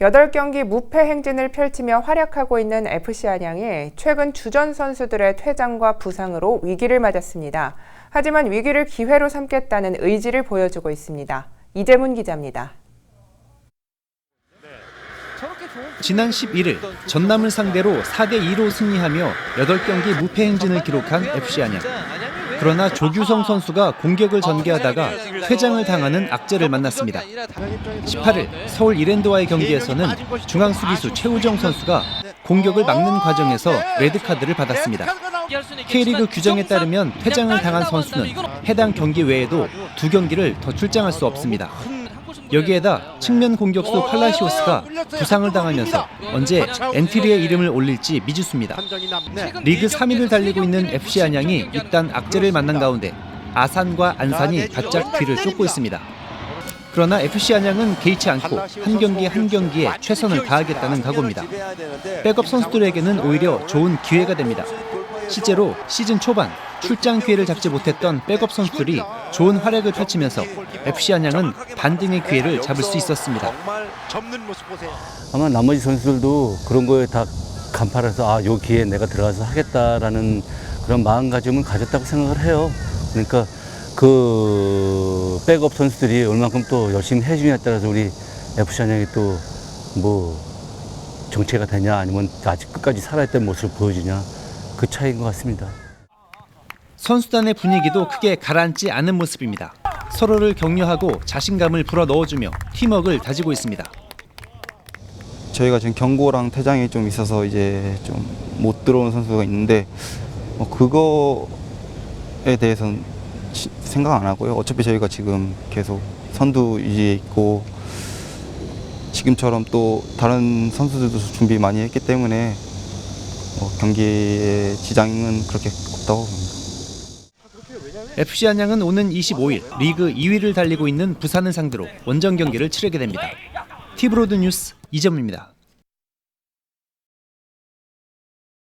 8경기 무패 행진을 펼치며 활약하고 있는 FC 안양이 최근 주전 선수들의 퇴장과 부상으로 위기를 맞았습니다. 하지만 위기를 기회로 삼겠다는 의지를 보여주고 있습니다. 이재문 기자입니다. 지난 11일 전남을 상대로 4대 2로 승리하며 8경기 무패 행진을 기록한 FC 안양. 그러나 조규성 선수가 공격을 전개하다가 퇴장을 당하는 악재를 만났습니다. 18일 서울 이랜드와의 경기에서는 중앙 수비수 최우정 선수가 공격을 막는 과정에서 레드카드를 받았습니다. K리그 규정에 따르면 퇴장을 당한 선수는 해당 경기 외에도 두 경기를 더 출장할 수 없습니다. 여기에다 측면 공격수 팔라시오스가 부상을 당하면서 언제 엔트리의 이름을 올릴지 미지수입니다. 리그 3위를 달리고 있는 FC 안양이 일단 악재를 만난 가운데 아산과 안산이 바짝 뒤를 쫓고 있습니다. 그러나 FC 안양은 개의치 않고 한 경기 한 경기에 최선을 다하겠다는 각오입니다. 백업 선수들에게는 오히려 좋은 기회가 됩니다. 실제로 시즌 초반 출장 기회를 잡지 못했던 백업 선수들이 좋은 활약을 펼치면서 FC 안양은 반등의 기회를 잡을 수 있었습니다. 아마 나머지 선수들도 그런 거에 다 간파해서 아, 요 기회에 내가 들어가서 하겠다라는 그런 마음가짐을 가졌다고 생각을 해요. 그러니까 그 백업 선수들이 얼만큼 또 열심히 해주냐에 따라서 우리 FC 안양이 또 뭐 정체가 되냐 아니면 아직 끝까지 살아있던 모습을 보여주냐 그 차이인 것 같습니다. 선수단의 분위기도 크게 가라앉지 않은 모습입니다. 서로를 격려하고 자신감을 불어 넣어주며 팀워크를 다지고 있습니다. 저희가 지금 경고랑 퇴장이 좀 있어서 이제 좀 못 들어온 선수가 있는데 뭐 그거에 대해서는 시- 생각 안 하고요. 어차피 저희가 지금 계속 선두 유지에 있고 지금처럼 또 다른 선수들도 준비 많이 했기 때문에 뭐 경기에 지장은 그렇게 없다고 봅니다. FC 안양은 오는 25일 리그 2위를 달리고 있는 부산을 상대로 원정 경기를 치르게 됩니다. 티브로드 뉴스 이점입니다.